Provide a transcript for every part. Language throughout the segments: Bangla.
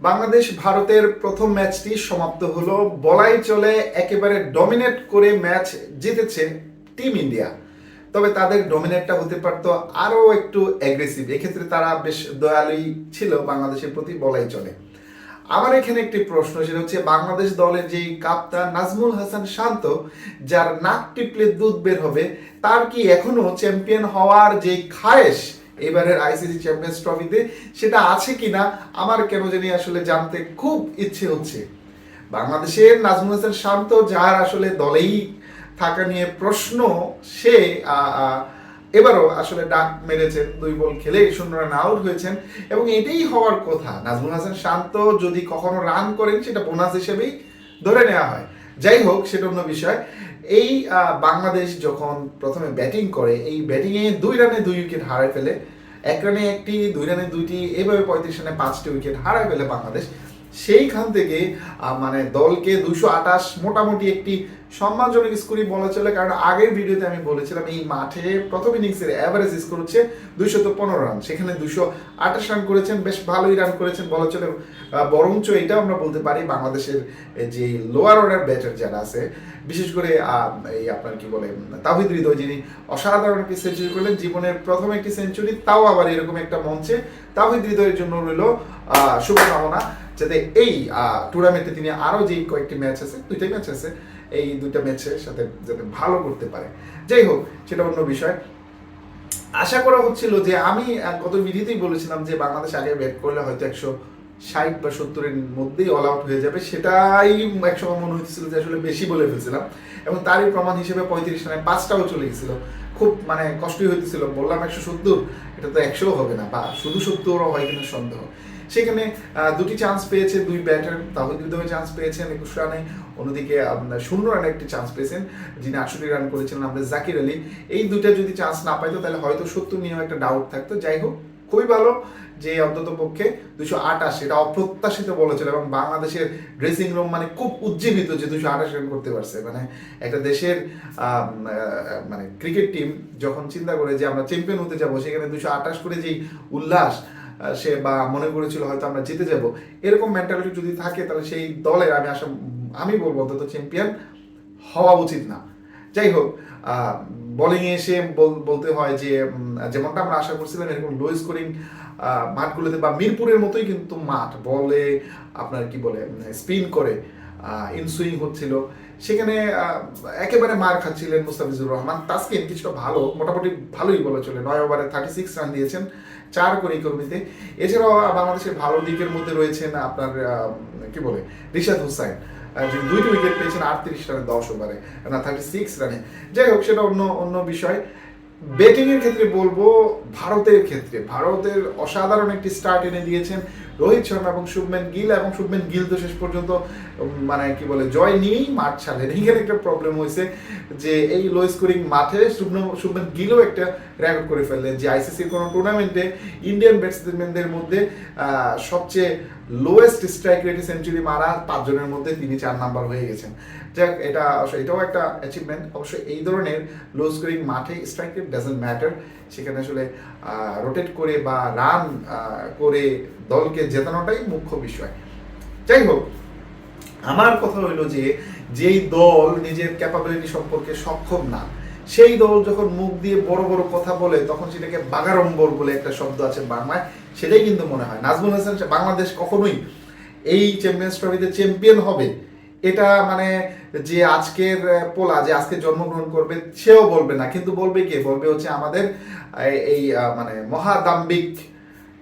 বাংলাদেশ ভারতের প্রথম ম্যাচটি সমাপ্ত হলো। বলাই চলে একেবারে ডমিনেট করে ম্যাচ জিতেছে টিম ইন্ডিয়া তবে তাদের ডমিনেটটা হতে পারতো আরও একটু অ্যাগ্রেসিভ এক্ষেত্রে তারা বেশ দয়ালুই ছিল বাংলাদেশের প্রতি, বলাই চলে। আমার এখানে একটি প্রশ্ন, সেটা হচ্ছে বাংলাদেশ দলের যেই কাপ্তান নাজমুল হাসান শান্ত, যার নাক টিপলে দুধ বের হবে, তার কি এখনও চ্যাম্পিয়ন হওয়ার যে খায়েশ এবারের আইসিসি চ্যাম্পিয়ন্স ট্রফিতে সেটা আছে কিনা, আমার কেন জানি আসলে জানতে খুব ইচ্ছে হচ্ছে। বাংলাদেশের নাজমুল হাসান শান্ত, যার আসলে দলেই থাকা নিয়ে প্রশ্ন, সে এবারও আসলে ডাক মেরেছেন, দুই বল খেলে শূন্য রান আউট হয়েছেন। এবং এটাই হওয়ার কথা, নাজমুল হাসান শান্ত যদি কখনো রান করেন, সেটা বোনাস হিসেবেই ধরে নেওয়া হয়। যাই হোক, সেটা অন্য বিষয়। এই বাংলাদেশ যখন প্রথমে ব্যাটিং করে, এই ব্যাটিংয়ে দুই রানে দুই উইকেট হারায় ফেলে এক রানে একটি দুই রানে দুইটি এইভাবে পঁয়ত্রিশ রানে পাঁচটি উইকেট হারায় ফেলে বাংলাদেশ। সেইখান থেকে মানে দলকে দুশো আঠাশ মোটামুটি একটি সম্মানজনক স্কোরই বলা চলে। কারণ আগের ভিডিওতে আমি বলেছিলাম, এই মাঠে প্রথম ইনিংসের অ্যাভারেজ স্কোর হচ্ছে দুইশত পনেরো রান সেখানে দুশো আঠাশ রান করেছেন, বেশ ভালোই রান করেছেন বলা চলে। বরঞ্চ এটাও আমরা বলতে পারি বাংলাদেশের যে লোয়ার অর্ডার ব্যাটার যারা আছে, বিশেষ করে এই আপনার কি বলে, তাহিদ হৃদয় যিনি অসাধারণ একটি সেঞ্চুরি করলেন, জীবনের প্রথম একটি সেঞ্চুরি তাও আবার এরকম একটা মঞ্চে তাহিদ হৃদয়ের জন্য রইল শুভকামনা। যাতে এই টুর্নামেন্টে তিনি আরও যে কয়েকটি ম্যাচ আছে, দুইটাই ম্যাচ আছে, এই দুইটা ম্যাচের সাথে যাতে ভালো করতে পারে। যাই হোক, সেটা অন্য বিষয়। আশা করা হচ্ছিল যে আমি গত ভিডিওতেই বলেছিলাম যে বাংলাদেশ আগে ব্যাট করলে হয়তো একশো ষাট বা সত্তরের মধ্যেই অল আউট হয়ে যাবে। সেটাই একসময় মনে হচ্ছিল যে আসলে বেশি বলে ফেলছিলাম। এবং তারই প্রমাণ হিসেবে পঁয়ত্রিশ রানে পাঁচটাও চলে গেছিল। খুব মানে কষ্টই হইতেছিল। বললাম একশো সত্তর, এটা তো একশোও হবে না, বা শুধু সত্তরও হয় কিনা সন্দেহ। সেখানে দুটি চান্স পেয়েছে, দুই ব্যাটার তাহিদ হৃদয় চান্স পেয়েছেন, একুশ রানে অন্যদিকে আপনার শূন্য রানে একটি চান্স পেয়েছেন, যিনি আটষট্টি রান করেছিলেন আমাদের জাকির আলী। এই দুটা যদি চান্স না পাইতো, তাহলে হয়তো সত্তর নিয়েও একটা ডাউট থাকতো। যাই হোক খুবই ভালো যে অন্তত পক্ষে দুশো আঠাশ এটা অপ্রত্যাশিত বলেছিল এবং বাংলাদেশের ড্রেসিং রুম মানে খুব উজ্জীবিত যে দুশো আঠাশ রান করতে পারছে। মানে একটা দেশের মানে ক্রিকেট টিম যখন চিন্তা করে যে আমরা চ্যাম্পিয়ন হতে যাব, সেখানে দুশো আঠাশ করে যেই উল্লাস সে বা মনে করেছিল হয়তো আমরা জিতে যাব, এরকম মেন্টালিটি যদি থাকে তাহলে সেই দলের আমি আশা, আমি বলব অন্তত চ্যাম্পিয়ন হওয়া উচিত না। যাই হোক বোলিংয়ে এসে বলতে হয় যে যেমনটা আমরা আশা করছিলাম, এরকম লো স্কোরিং মাঠগুলোতে বা মিরপুরের মতোই কিন্তু মাঠ বলে আপনার কি বলে স্পিন করে ইনসুইং হচ্ছিল। সেখানে একেবারে মার খাচ্ছিলেন মুস্তাফিজুর রহমান। তাসকিন কিছুটা ভালো, মোটামুটি ভালোই বলে চলে নয় ওভারে থার্টি সিক্স রান দিয়েছেন, চার করে কর্মীতে। এছাড়াও বাংলাদেশের ভালো দিকের মধ্যে রয়েছেন আপনার কি বলে, রিশাদ হুসাইন। দুইটি উইকেট পেয়েছেন, আটত্রিশ রানে দশ ওভারে না থার্টি সিক্স রানে। যাই হোক, সেটা অন্য অন্য বিষয়। ব্যাটিংয়ের ক্ষেত্রে বলব, ভারতের ক্ষেত্রে, ভারতের অসাধারণ একটি স্টার্ট এনে দিয়েছেন। রোহিত শর্মা এবং শুভমেন গিল, এবং শুভমেন গিল তো শেষ পর্যন্ত মানে কি বলে, জয় নিয়েই মাঠ ছাড়লেন এইখানে একটা প্রবলেম হয়েছে যে এই লো স্কোরিং মাঠে শুভমেন গিলও একটা রেকর্ড করে ফেললেন যে আইসিসির কোনো টুর্নামেন্টে ইন্ডিয়ান ব্যাটসম্যানদের মধ্যে সবচেয়ে লোয়েস্ট স্ট্রাইক রেটে সেঞ্চুরি মারা পাঁচজনের মধ্যে তিনি চার নাম্বার হয়ে গেছেন। যাক, এটা এটাও একটা অ্যাচিভমেন্ট অবশ্যই এই ধরনের লো স্কোরিং মাঠে স্ট্রাইক রেট ডাজেন্ট ম্যাটার সেখানে আসলে রোটেট করে বা রান করে দলকে জেতানোটাই মুখ্য বিষয়। যাই হোক, আমার কথা হইল যে, যেই দল নিজের ক্যাপাবিলিটি সম্পর্কে সক্ষম না, সেই দল যখন মুখ দিয়ে বড় বড় কথা বলে, তখন সেটাকে বাগাড়ম্বর বলে একটা শব্দ আছে বাংলায়, সেটাই কিন্তু মনে হয়। নাজমুল হাসান বাংলাদেশ কখনোই এই চ্যাম্পিয়ন্স ট্রফিতে চ্যাম্পিয়ন হবে। এটা মানে যে আজকের পোলা যে আজকে জন্মগ্রহণ করবে, সেও বলবে না। কিন্তু বলবে কে? বলবে হচ্ছে আমাদের এই মানে মহাদাম্বিক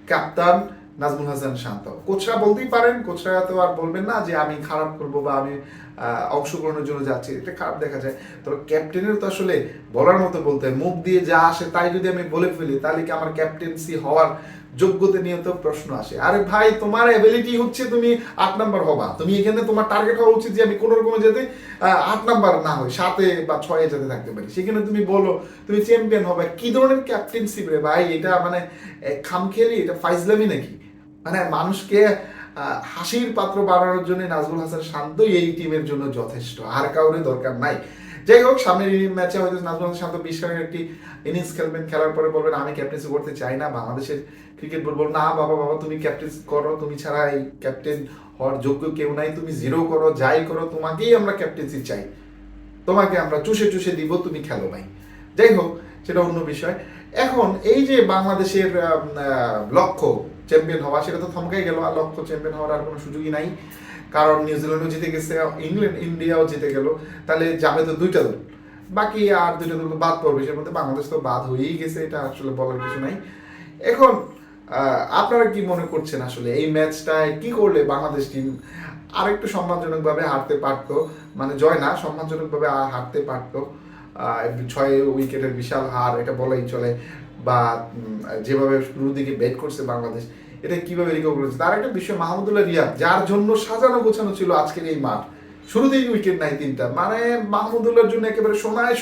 ক্যাপ্টেন নাজমুল হাসান শান্ত। কোচরা বলতেই পারেন, কোচরা তো আর বলবেন না যে আমি খারাপ করব বা আমি অংশগ্রহণের জন্য যাচ্ছি, এটা খারাপ দেখা যায়। তবে ক্যাপ্টেনের তো আসলে বলার মতো বলতে। মুখ দিয়ে যা আসে তাই যদি আমি বলে ফেলি, তাহলে কি আমার ক্যাপ্টেন্সি হওয়ার যোগ্যতা নিয়ে তো প্রশ্ন আসে। আরে ভাই, তোমার অ্যাবিলিটি হচ্ছে তুমি আট নাম্বার হবা। তুমি এখানে তোমার টার্গেট হওয়া উচিত যে আমি কোনো রকমে যাতে আট নাম্বার না হয় সাতে বা ছয়ে যাতে থাকতে পারি। সেখানে তুমি বলো, তুমি চ্যাম্পিয়ন হবে। কি ধরনের ক্যাপ্টেনশিপ রে ভাই? এটা মানে খামখেয়ালি, এটা ফাইজলামি নাকি? মানে মানুষকে হাসির পাত্র বানানোর জন্য নাজমুল হাসান শান্তই এই টিমের জন্য যথেষ্ট। আর কাউরে দরকার নাই। যাই হোক, সামনের ম্যাচে হয়তো নাজমুল শান্ত বিশ রানের একটি ইনিংস খেলবেন, খেলার পরে বলবেন, আমি ক্যাপ্টেন্সি করতে চাই না, বাংলাদেশের ক্রিকেট বলব, না বাবা বাবা, তুমি ক্যাপ্টেন্সি করো, তুমি ছাড়া এই ক্যাপ্টেন হওয়ার যোগ্য কেউ নাই, তুমি জিরো করো, যাই করো, তোমাকেই আমরা ক্যাপ্টেন্সি চাই। তোমাকে আমরা চুষে চুষে দিব, তুমি খেলো ভাই। যাই হোক, সেটা অন্য বিষয়। এখন এই যে বাংলাদেশের লক্ষ্য চ্যাম্পিয়ন হওয়া, সেটা তো থমকাই গেল, আর লক্ষ্য চ্যাম্পিয়ন হওয়ার আর কোনো সুযোগই নাই। কারণ নিউজিল্যান্ডও জিতে গেছে ইংল্যান্ড ইন্ডিয়াও জিতে গেল, তাহলে যাবে তো দুইটা দল। বাকি আর দুইটা দল বাদ পড়বে, সের মধ্যে বাংলাদেশ তো বাদ হয়েই গেছে, এটা আসলে বলার কিছু নাই। এখন আপনারা কি মনে করছেন আসলে এই ম্যাচটায় কি করলে বাংলাদেশ টিম আরেকটু সম্মানজনকভাবে হারতে পারতো? মানে জয় না, সম্মানজনকভাবে হারতে পারতো? ছয় উইকেটের বিশাল হার, এটা বলাই চলে, বা যেভাবে শুরুর দিকে ব্যাট করছে বাংলাদেশ, এটা কীভাবে রিকভার করেছে? তার একটা বিষয়, মাহমুদুল্লাহ রিয়াদ, যার জন্য সাজানো গোছানো ছিল আজকের এই মাঠ। উইকেট নাই তিনটা মানে মাহমুদুল্লাহর জন্য একেবারে সোনায়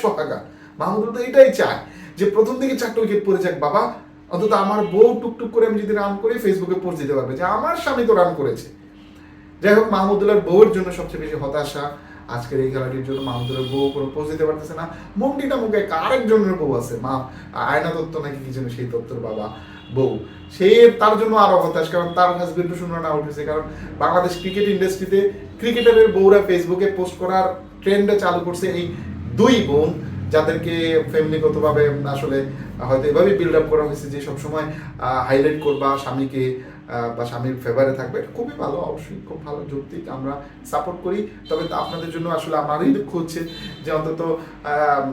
মাহমুদুল্লাহ এটাই চায়, যে প্রথম দিকে চারটে উইকেট পড়ে যাক, বাবা, অন্তত আমার বউ টুকটুক করে আমি যদি রান করি ফেসবুকে পোস্ট দিতে পারবে যে, আমার স্বামী তো রান করেছে। যাই হোক, মাহমুদুল্লাহর বউয়ের জন্য সবচেয়ে বেশি হতাশা আজকের এই খেলাটির জন্য মাহমুদুল্লাহর বউ কোনো পোজ দিতে পারতেছে না। মন্ডিটা মুখে আরেকজনের বউ আছে। মা, আয়না দত্ত নাকি কি যেন সেই দত্তর বাবা, বউ। সে তার জন্য আরও হতাশ, কারণ তার হাজবেন্ড শূন্য না উঠেছে। কারণ বাংলাদেশ ক্রিকেট ইন্ডাস্ট্রিতে ক্রিকেটারের বউরা ফেসবুকে পোস্ট করার ট্রেন্ডটা চালু করছে এই দুই বোন, যাদেরকে ফ্যামিলিগতভাবে আসলে হয়তো এভাবেই বিল্ড আপ করা হয়েছে যে সবসময় হাইলাইট করবা স্বামীকে বা স্বামীর ফেভারে থাকবে, এটা খুবই ভালো, অবশ্যই খুব ভালো যৌক্তিক আমরা সাপোর্ট করি। তবে আপনাদের জন্য আসলে আমারই দুঃখ হচ্ছে যে অন্তত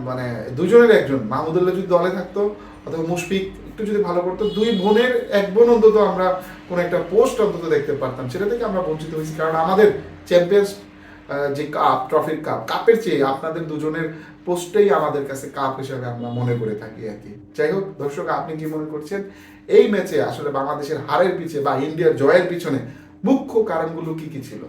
মানে দুজনের একজন, মাহমুদুল্লাহ যদি দলে থাকতো অথবা মুশফিক একটু যদি ভালো করতো, দুই বোনের এক বোন অন্তত আমরা কোনো একটা পোস্ট অন্তত দেখতে পারতাম, সেটা থেকে আমরা বঞ্চিত হয়েছি। কারণ আমাদের চ্যাম্পিয়ন্স যে কাপ ট্রফির কাপ কাপের চেয়ে আপনাদের দুজনের পোস্টেই আমাদের কাছে কাপ হিসাবে আমরা মনে করে থাকি আর কি। যাই হোক, দর্শক, আপনি কি মনে করছেন? এই ম্যাচে আসলে বাংলাদেশের হারের পিছে বা ইন্ডিয়ার জয়ের পিছনে মুখ্য কারণগুলো কি কি ছিল?